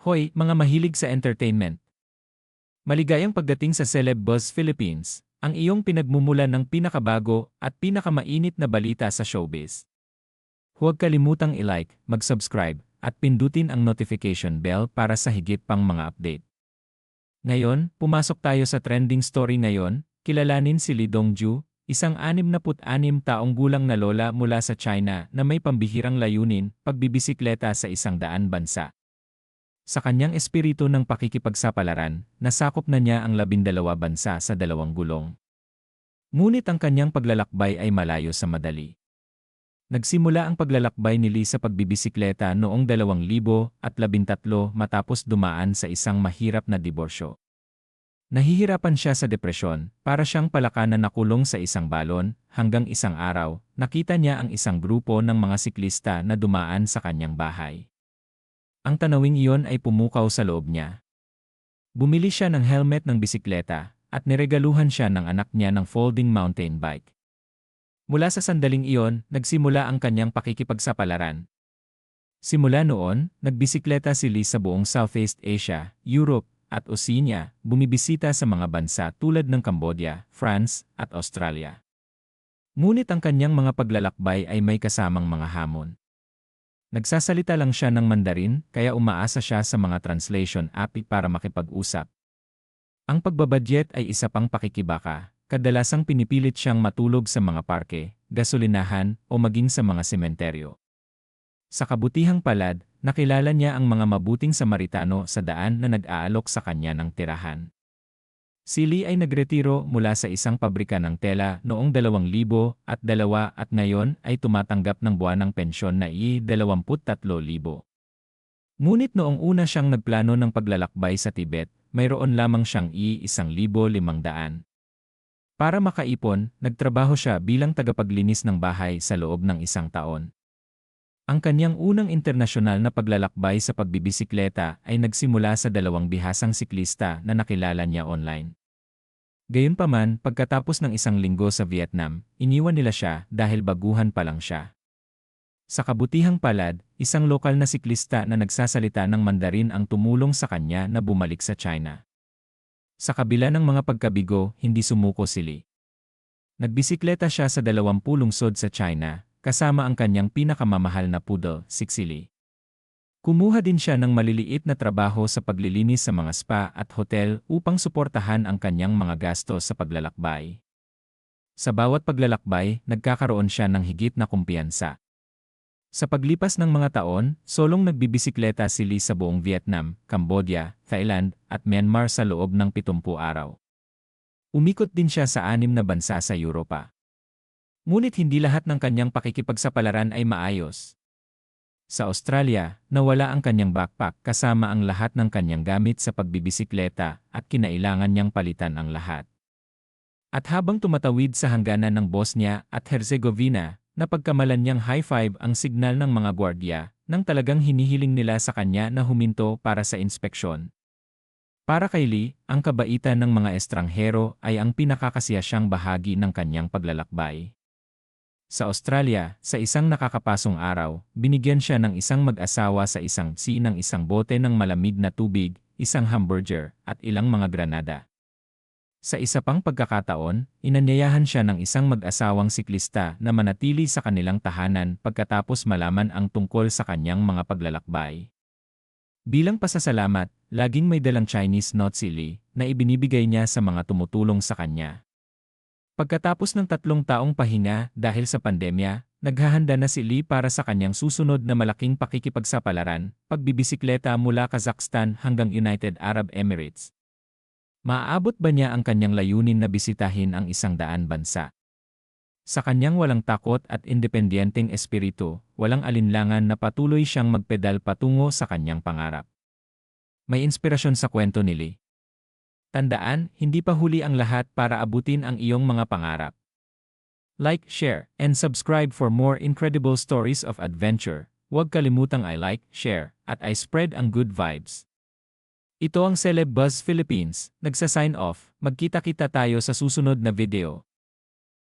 Hoy, mga mahilig sa entertainment. Maligayang pagdating sa Celeb Buzz Philippines, ang iyong pinagmumulan ng pinakabago at pinakamainit na balita sa showbiz. Huwag kalimutang i-like, mag-subscribe, at pindutin ang notification bell para sa higit pang mga update. Ngayon, pumasok tayo sa trending story ngayon, kilalanin si Lee Dongju, isang 66 taong gulang na lola mula sa China na may pambihirang layunin, pagbibisikleta sa isang daan bansa. Sa kanyang espiritu ng pakikipagsapalaran, nasakop na niya ang labindalawa bansa sa dalawang gulong. Ngunit ang kanyang paglalakbay ay malayo sa madali. Nagsimula ang paglalakbay ni Lee sa pagbibisikleta noong 2013 matapos dumaan sa isang mahirap na diborsyo. Nahihirapan siya sa depresyon, para siyang palaka na nakulong sa isang balon, hanggang isang araw, nakita niya ang isang grupo ng mga siklista na dumaan sa kanyang bahay. Ang tanawing iyon ay pumukaw sa loob niya. Bumili siya ng helmet ng bisikleta at niregaluhan siya ng anak niya ng folding mountain bike. Mula sa sandaling iyon, nagsimula ang kanyang pakikipagsapalaran. Simula noon, nagbisikleta si Lee sa buong Southeast Asia, Europe, at Oceania, bumibisita sa mga bansa tulad ng Cambodia, France, at Australia. Ngunit ang kanyang mga paglalakbay ay may kasamang mga hamon. Nagsasalita lang siya ng Mandarin kaya umaasa siya sa mga translation app para makipag-usap. Ang pagbabadget ay isa pang pakikibaka, kadalasang pinipilit siyang matulog sa mga parke, gasolinahan o maging sa mga sementeryo. Sa kabutihang palad, nakilala niya ang mga mabuting Samaritano sa daan na nag-aalok sa kanya ng tirahan. Si Lee ay nagretiro mula sa isang pabrika ng tela noong 2000 at dalawa at ngayon ay tumatanggap ng buwanang pensyon na i-23,000. Ngunit noong una siyang nagplano ng paglalakbay sa Tibet, mayroon lamang siyang i-1,500. Para makaipon, nagtrabaho siya bilang tagapaglinis ng bahay sa loob ng isang taon. Ang kanyang unang internasyonal na paglalakbay sa pagbibisikleta ay nagsimula sa dalawang bihasang siklista na nakilala niya online. Gayunpaman, pagkatapos ng isang linggo sa Vietnam, iniwan nila siya dahil baguhan pa lang siya. Sa kabutihang palad, isang lokal na siklista na nagsasalita ng Mandarin ang tumulong sa kanya na bumalik sa China. Sa kabila ng mga pagkabigo, hindi sumuko si Lee. Nagbisikleta siya sa dalawampung lungsod sa China, kasama ang kanyang pinakamamahal na poodle, si Xili. Kumuha din siya ng maliliit na trabaho sa paglilinis sa mga spa at hotel upang suportahan ang kanyang mga gastos sa paglalakbay. Sa bawat paglalakbay, nagkakaroon siya ng higit na kumpiyansa. Sa paglipas ng mga taon, solong nagbibisikleta si Lee sa buong Vietnam, Cambodia, Thailand, at Myanmar sa loob ng 70 araw. Umikot din siya sa anim na bansa sa Europa. Ngunit hindi lahat ng kanyang pakikipagsapalaran ay maayos. Sa Australia, nawala ang kanyang backpack kasama ang lahat ng kanyang gamit sa pagbibisikleta at kinailangan niyang palitan ang lahat. At habang tumatawid sa hangganan ng Bosnia at Herzegovina, napagkamalan niyang high five ang signal ng mga gwardya nang talagang hinihiling nila sa kanya na huminto para sa inspeksyon. Para kay Lee, ang kabaitan ng mga estranghero ay ang pinakakasiyasyang bahagi ng kanyang paglalakbay. Sa Australia, sa isang nakakapasong araw, binigyan siya ng isang mag-asawa sa isang si ng isang bote ng malamig na tubig, isang hamburger, at ilang mga granada. Sa isa pang pagkakataon, inanyayahan siya ng isang mag-asawang siklista na manatili sa kanilang tahanan pagkatapos malaman ang tungkol sa kanyang mga paglalakbay. Bilang pasasalamat, laging may dalang Chinese note si Lee na ibinibigay niya sa mga tumutulong sa kanya. Pagkatapos ng tatlong taong pahinga dahil sa pandemya, naghahanda na si Lee para sa kanyang susunod na malaking pakikipagsapalaran, pagbibisikleta mula Kazakhstan hanggang United Arab Emirates. Maaabot ba niya ang kanyang layunin na bisitahin ang isang daan bansa? Sa kanyang walang takot at independenteng espiritu, walang alinlangan na patuloy siyang magpedal patungo sa kanyang pangarap. May inspirasyon sa kwento ni Lee. Tandaan, hindi pa huli ang lahat para abutin ang iyong mga pangarap. Like, share, and subscribe for more incredible stories of adventure. Huwag kalimutang I like, share, at I spread ang good vibes. Ito ang Celeb Buzz Philippines, nagsa-sign off, magkita-kita tayo sa susunod na video.